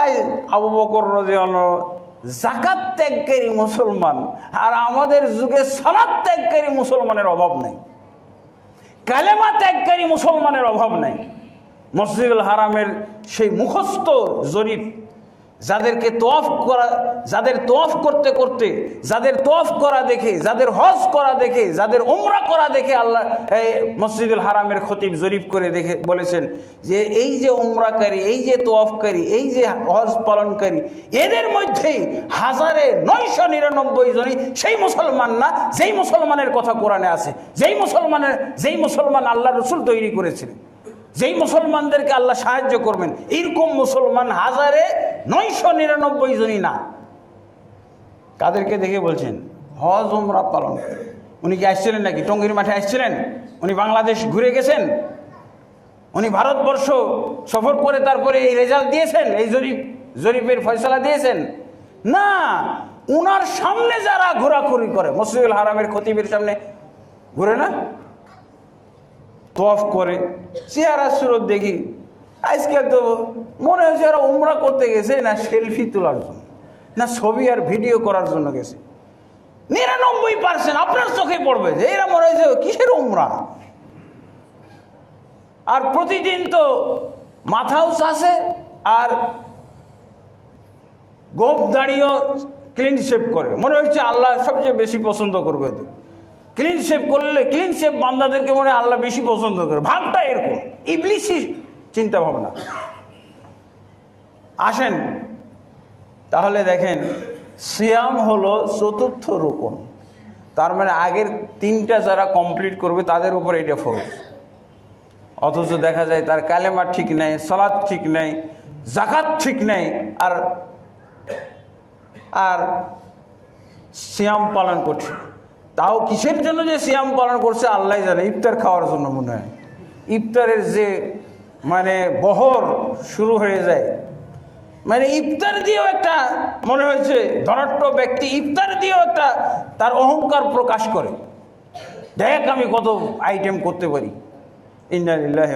I Abu Bakr রাজি জাকাত ত্যাগকারী মুসলমান, আর আমাদের যুগে সালাত ত্যাগকারী মুসলমানের অভাব নেই। কালেমা ত্যাগকারী মুসলমানের অভাব নেই। মসজিদুল হারামের সেই মুখস্থ জরিপ যাদেরকে তোয়াফ করা, যাদের তোয়াফ করতে করতে, যাদের তোয়াফ করা দেখে, যাদের হজ করা দেখে, যাদের ওমরা করা দেখে আল্লাহ মসজিদুল হারামের খতিব জরিপ করে দেখে বলেছেন যে এই যে ওমরাকারী এই যে তোয়াফকারী এই যে হজ পালনকারী, এদের মধ্যেই হাজারে নয়শো নিরানব্বই জনই সেই মুসলমান না, যেই মুসলমানের কথা কোরআনে আছে, যেই মুসলমানের, যেই মুসলমান আল্লাহ রসুল তৈরি করেছিলেন যেই মুসলমানদেরকে আল্লাহ সাহায্য করবেন, এরকম মুসলমান হাজারে নয়শো নিরানব্বই জনই না। কাদেরকে দেখে বলছেন, হজ উমরা পালন উনি কি আসছিলেন নাকি? টঙ্গির মাঠে আসছিলেন? উনি বাংলাদেশ ঘুরে গেছেন? উনি ভারতবর্ষ সফর করে তারপরে এই রেজাল্ট দিয়েছেন? এই জরিপ, জরিপের ফয়সলা দিয়েছেন? না, উনার সামনে যারা ঘোরাঘুরি করে, মসজিদুল হারামের খতিবের সামনে, ঘুরে না? তফ করে, চেহারা সুরত দেখি, আজকে তো মনে হচ্ছে ওরা উমরা করতে গেছে না সেলফি তোলার জন্য, না ছবি আর ভিডিও করার জন্য গেছে। নিরানব্বই পার্সেন্ট আপনার চোখে পড়বে যে এরা মনে হয়েছে কিসের উমরা? আর প্রতিদিন তো মাথাও চাষে আর গোপ দাঁড়িয়েও ক্লিন শেভ করে। মনে হচ্ছে আল্লাহ সবচেয়ে বেশি পছন্দ করবে তো ক্লিন শেভ করলে ক্লিন শেভ বান্দাদেরকে মনে আল্লাহ বেশি পছন্দ করে। ভাবটা এরকম। ইবলিশি চিন্তা ভাবনা আসেন, তাহলে দেখেন, সিয়াম হলো চতুর্থ রোপণ। তার মানে আগের তিনটা যারা কমপ্লিট করবে, তাদের উপর এটা ফরজ। অথচ দেখা যায় তার কালেমা ঠিক নেই সালাদ ঠিক নেই জাকাত ঠিক নেই, আর আর সিয়াম পালন করছে। তাও কিসের জন্য যে সিয়াম পালন করছে, আল্লাহ জানে। ইফতার খাওয়ার জন্য মনে হয়। ইফতারের যে মানে বহর শুরু হয়ে যায়। মানে ইফতার দিয়েও একটা, মনে হয়েছে ধনাট্য ব্যক্তি ইফতার দিয়েও একটা তার অহংকার প্রকাশ করে। দেখ আমি কত আইটেম করতে পারি। ইন্ডিয়া ইল্লাহ